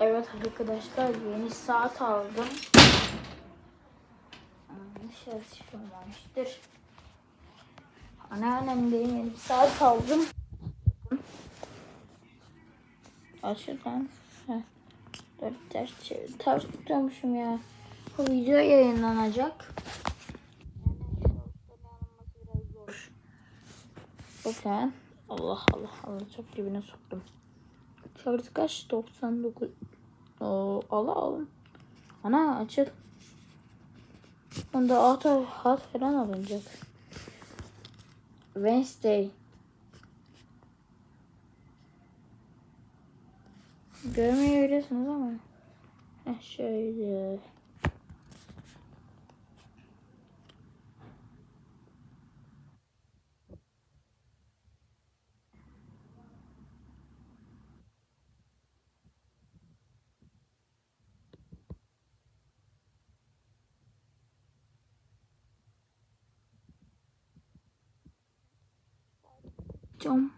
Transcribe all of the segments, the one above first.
Evet arkadaşlar yeni saat aldım. Dışarı çıkmamıştır. Anneannem de yeni bir saat aldım. Aç lan. Heh. Dur ters çevir. Ters tutuyormuşum ya. Bu video yayınlanacak. Bakın. Allah Allah Allah çok dibine soktum. Şarjı kaç? 99. Oo, ala alın. Ana açıl. Bunda auto hat falan alınacak. Wednesday. Görmeyebilirsiniz ama. Heh, şöyle. Cam.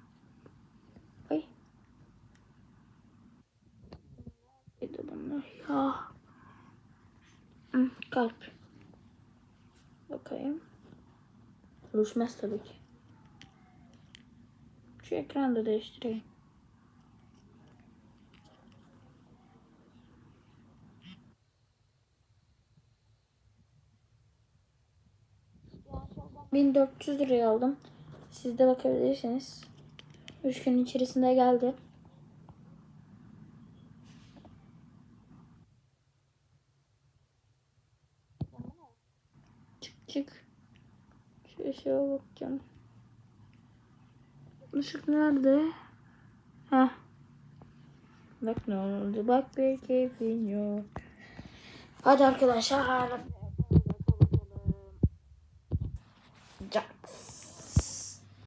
Ay. Neydi bunlar ya? Hı, kalp. Bakayım. Ruşmez tabii. Şu ekranı da değiştireyim. ...1400 liraya aldım. Siz de bakabilirsiniz. 3 gün içerisinde geldi. Çık çık. Şu ışığa bakacağım. Işık nerede? Heh. Bak ne oldu. Bak bir keyfin yok. Hadi arkadaşlar. Jax.